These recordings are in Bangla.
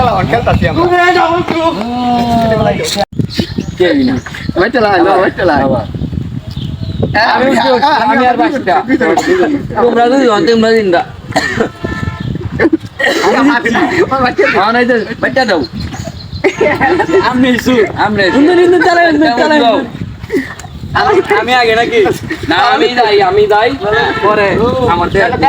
খেলা খেলতাছি আমি আমি তোমরা জিন্দা আমার বাচ্চা দাও। আমি আমি আমি আগে নাকি? না আমি যাই আমি যাই। পরে আমার রুকো ধরে একটা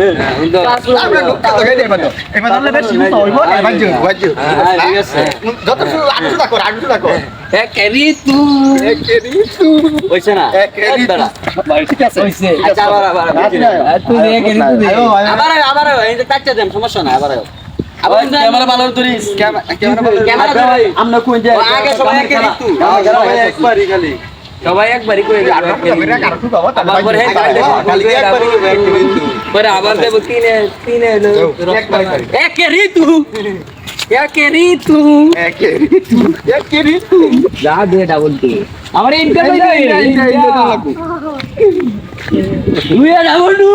হ্যাঁ উন্ডন না আচ্ছা আবার সমস্যা ক্যামেরা আমরা কোন যে আগে সবাই একে ঋতু সবাই একবারই খালি সবাই একবারই করে আবার পরে আবার দেব তিনে তিনে এলো একে ঋতু একে ঋতু। যা দে ডাবল টু আমার ইনকাম দুই ডাবল দুই ডাবল টু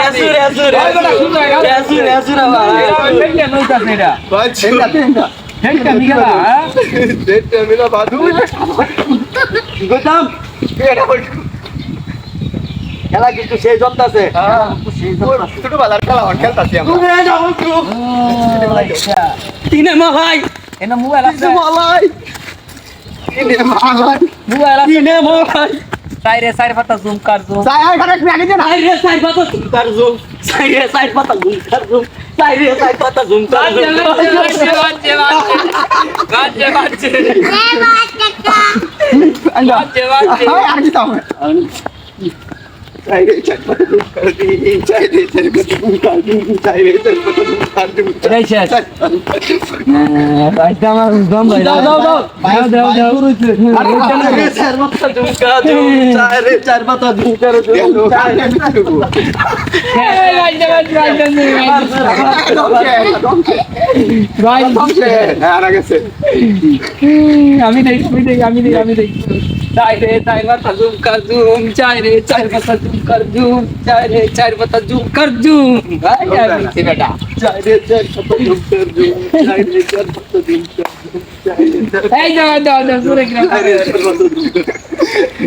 আসুরে আসুরে আসুরে আসুরে আসুরে আসুরে খেলা কিন্তু সেই জমতাছে তিনে মহাই এনে মোবাইল আছে মোবাইল আছে সাইরে সাইরে পাতা জুম কার জুম সাইরে সাইরে পাতা জুম কার জুম সাইরে সাইর পাতা জুম কর জুম সাইরে সাইর পাতা জুম কার জুম বাজে বাজে বাজে বাজে বাজে বাজে এই শেষ আইটা আমার আমি দেখ আমি দেখি আমি দেখ আমি দেখ চাই রে চার মাথা জুম কর জুম চাই রে চার মাথা জুম কর জুম চাই রে চার মাথা জুম কর জুম ভাই আমি বেটা চাই রে চার মাথা জুম কর জুম চাই রে চার মাথা জুম কর জুম চাই রে চার এই দাও দাও দাও সুরে গ্রাম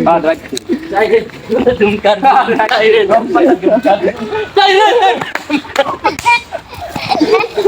বাদ রাখ চাই রে জুম কর চাই রে জুম কর চাই রে বাইকটা দেন তো কেন ভাই গেলা